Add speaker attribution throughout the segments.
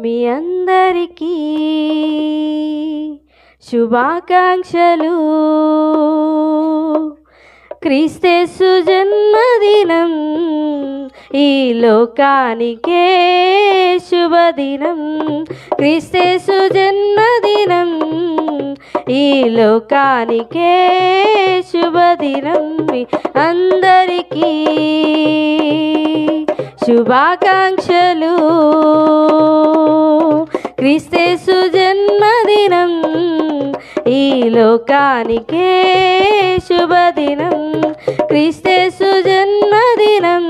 Speaker 1: మీ అందరికీ శుభాకాంక్షలు. క్రీస్తేసు జన్మదినం ఈ లోకానికే శుభదినం. క్రీస్తేసు జన్మదినం ఈ లోకానికే శుభదినం. మీ అందరికీ శుభాకాంక్షలు. క్రీస్తేసు జన్మదినం ఈ లోకానికే శుభదినం. క్రీస్తేసు జన్మదినం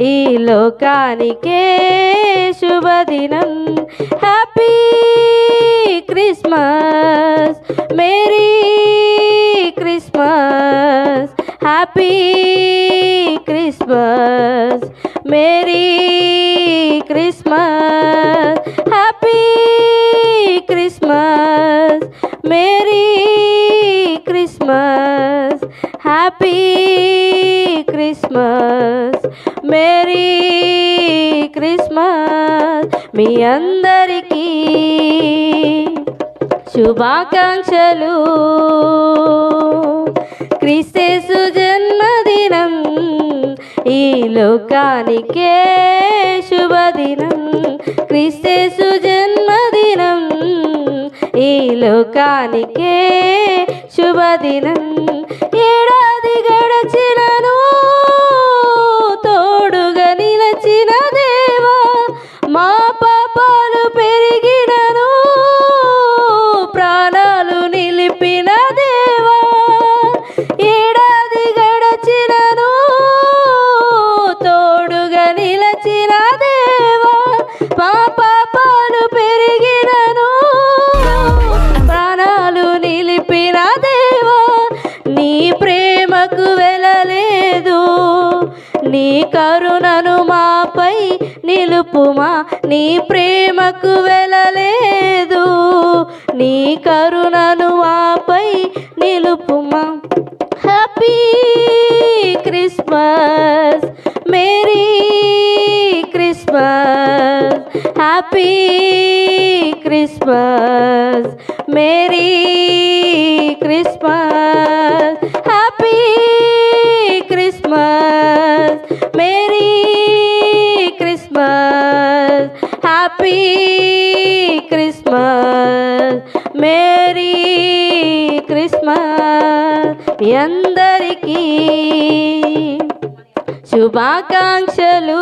Speaker 1: ఈ లోకానికే శుభదినం. Happy Christmas merry Christmas. Happy Christmas merry Christmas merry Christmas happy Christmas merry Christmas మీ అందరికీ శుభాకాంక్షలు. క్రీస్తేసు జన్మదినం ఈ లోకానికే లోకానికే శుభదినం. ఏడాది గడచినను తోడుగా నిలచినది నిలుపుమా నీ ప్రేమకు వెళ్ళలేదు నీ కరుణను మాపై నిలుపుమా. Happy Christmas merry Christmas. Happy Christmas merry Christmas. Happy Christmas merry Christmas మీ అందరికీ శుభాకాంక్షలు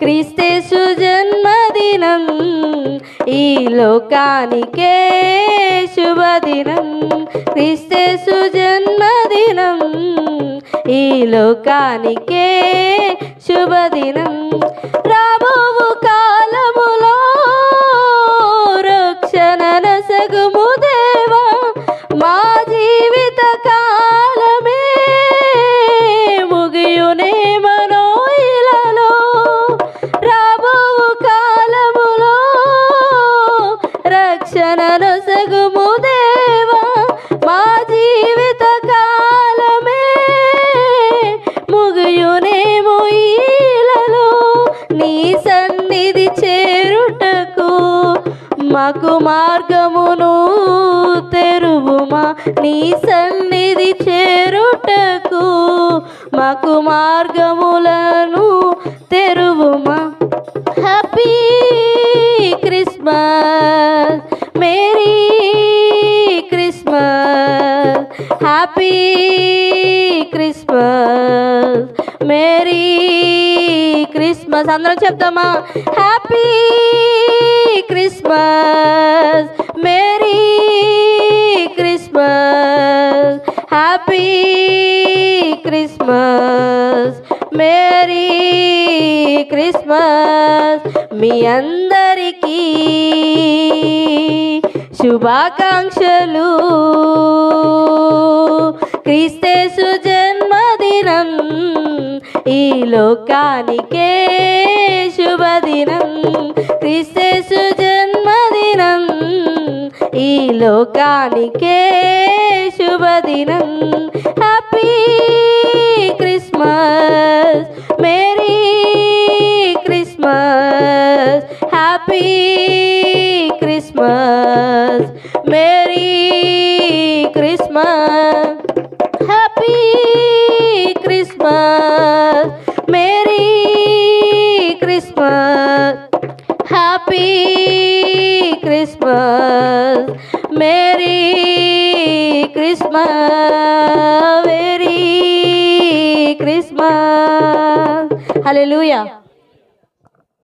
Speaker 1: క్రీస్తేసు జన్మదినం ఈ లోకానికే శుభదినం క్రీస్తేసు జన్మదినం ఈ లోకానికే శుభదినం మాకు మార్గమును తెరువుమా? నీ సన్నిధి చేరుటకు మాకు మార్గములను తెరువుమా? Happy Christmas merry Christmas happy Christmas merry Christmas. అందరం చెప్తామా happy Christmas merry Christmas happy Christmas merry Christmas మీ అందరికీ శుభాకాంక్షలు. క్రీస్తేసు జన్మదినం ఈ లోకానికే के शुभ दिन happy Christmas merry Christmas happy Christmas merry Christmas happy Christmas merry Christmas Happy Christmas, Merry Christmas, Merry Christmas. Hallelujah.